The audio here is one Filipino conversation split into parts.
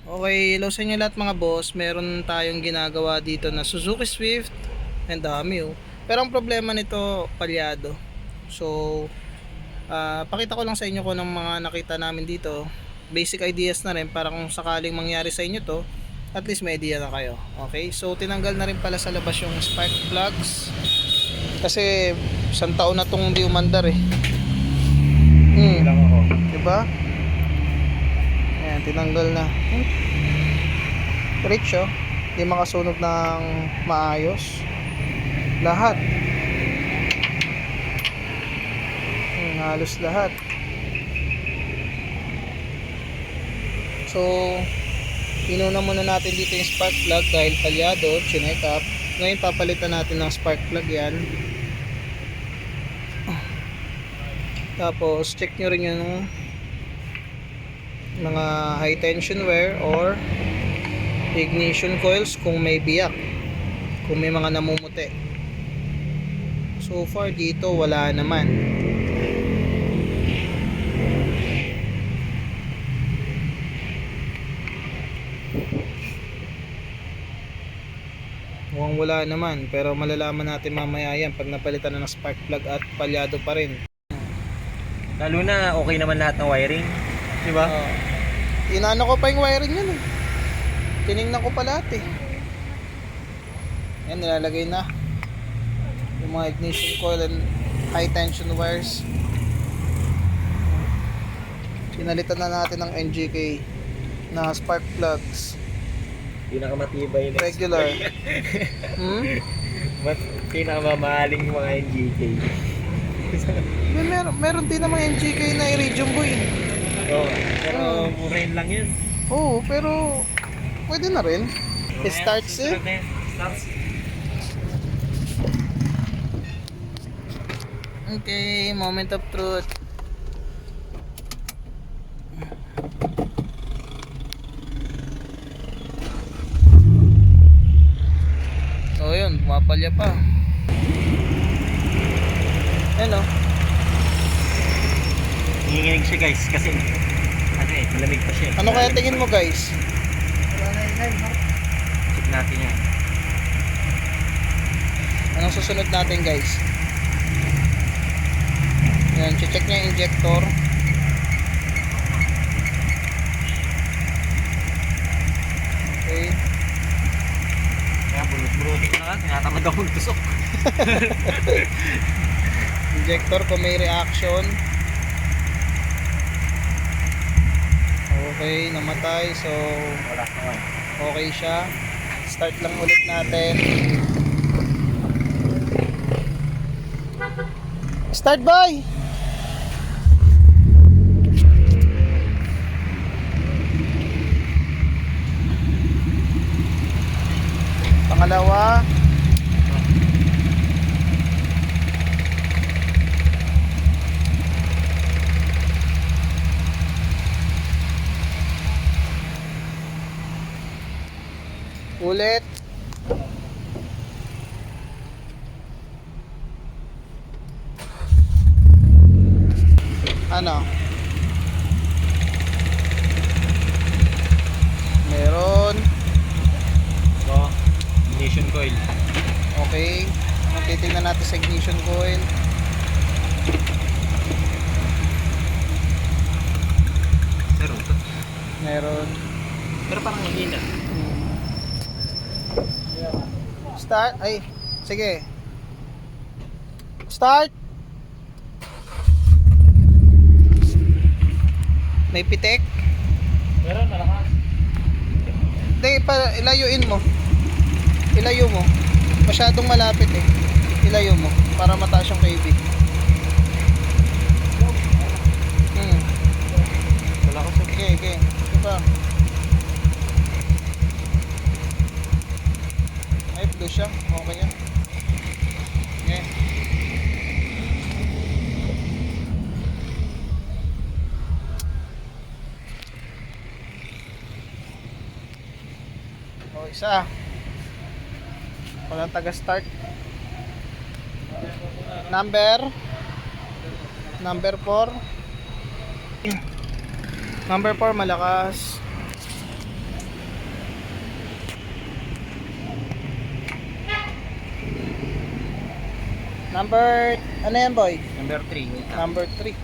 Okay, hello sa inyo lahat mga boss. Meron tayong ginagawa dito na Suzuki Swift. Ang dami oh. Pero ang problema nito, palyado. So, ah, pakita ko lang sa inyo kung ng mga nakita namin dito. Basic ideas na rin para kung sakaling mangyari sa inyo to, at least may idea na kayo. Okay? So, tinanggal na rin pala sa labas yung spark plugs. Kasi, isang taon na tong hindi umandar eh. Hmm. Diba? Tinanggal na. Rich oh. Hindi makasunog ng maayos. Lahat. Hmm, halos lahat. So, inuna muna natin dito yung spark plug dahil palyado, chinek up. Ngayon papalitan natin ng spark plug yan. Tapos, check nyo rin yung mga high tension wire or ignition coils kung may biyak. Kung may mga namumuti. So far dito wala naman. Mukhang wala naman pero malalaman natin mamaya yan pag napalitan na ng spark plug at palyado pa rin. Lalo na okay naman lahat ng wiring. Di ba? Oh. Inano ko pa yung wiring yun eh. Tinignan ko pa lahat eh. Yan, nilalagay na. Yung mga ignition coil and high tension wires. Pinalitan na natin ng NGK na spark plugs. Pinakamatibay na. Regular. Hmm? Mas pinakamamahaling yung mga NGK. May meron, meron din namang NGK na Iridium Boy. Oo. Pero Oo. mura yun lang yun. Oo, pero pwede na rin. It starts eh. Starts. Okay, moment of truth. So yun, mapalya pa. Ano? Nanginginig siya guys kasi ano eh, malamig pa siya. eh. Ano kaya tingin mo guys? Check natin yan. Anong susunod natin guys? Yan, check niya yung injector. Okay. Kaya bulot-bulotin na nga, tinatamad ako magtusok. Injector kung may reaction. Okay, namatay. So, Wala naman. okay siya. Start lang ulit natin. Start by! Pangalawa. Ulit. Ano? Meron. Ito, ignition coil. Okay. Titingnan natin sa ignition coil? Ito. Meron. Pero parang hindi na. Start. Ay, sige. Start. May pitik. Pero malakas. Hindi, pa, ilayuin mo. Ilayo mo. Masyadong malapit eh. Ilayo mo. Para mataas yung KB. Hmm. Malakas Okay, okay. Diba? Ay, blue siya. Okay yan. Okay. O, isa. Walang taga-start. Number. Number 4. Number 4 malakas. Number, ano yan boy? Number 3. Wait lang. Number 3.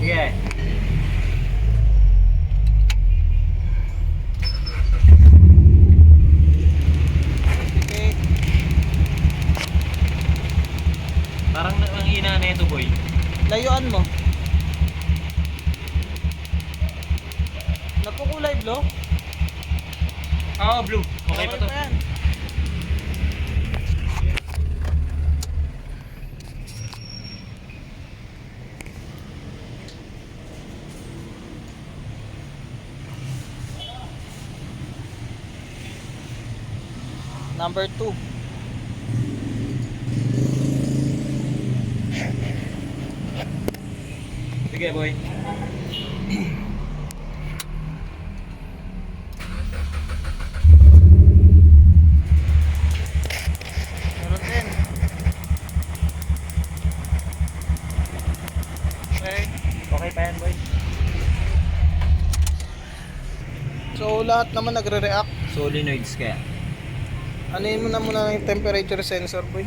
Sige. Okay. Parang na- ang hina na ito, boy. Layuan mo. Napukulay blue? Oo, blue. Okay pa to. yan. Number 2. Sige, boy. Okay. Okay pa yan, boy. So lahat naman nagre-react. Solenoids kaya. Ano mo na muna yung temperature sensor boy?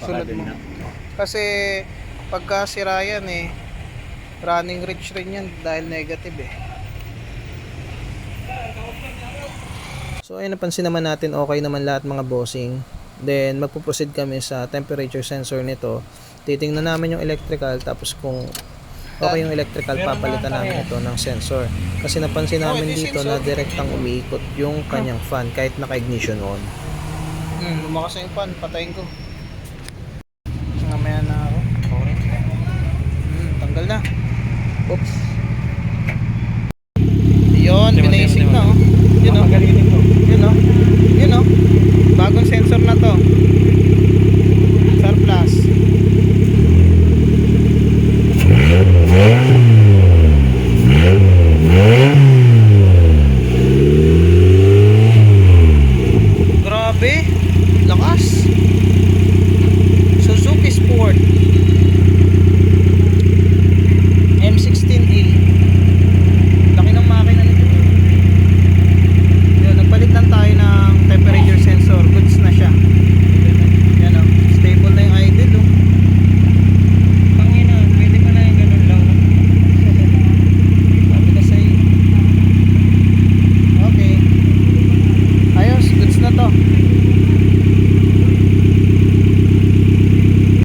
Dun mo. na. Kasi pagka sira yan eh, running rich rin yan dahil negative eh. So ayun napansin naman natin okay naman lahat mga bossing. Then magpo-proceed kami sa temperature sensor nito. Titingnan namin yung electrical tapos kung okay yung electrical papalitan namin ito ng sensor. Kasi napansin oh, namin dito na direktang umiikot yung kanyang fan kahit naka-ignition on. Hmm, lumakas na yung fan. Patayin ko. Mamaya na ako. Okay. hmm, tanggal na. Oops.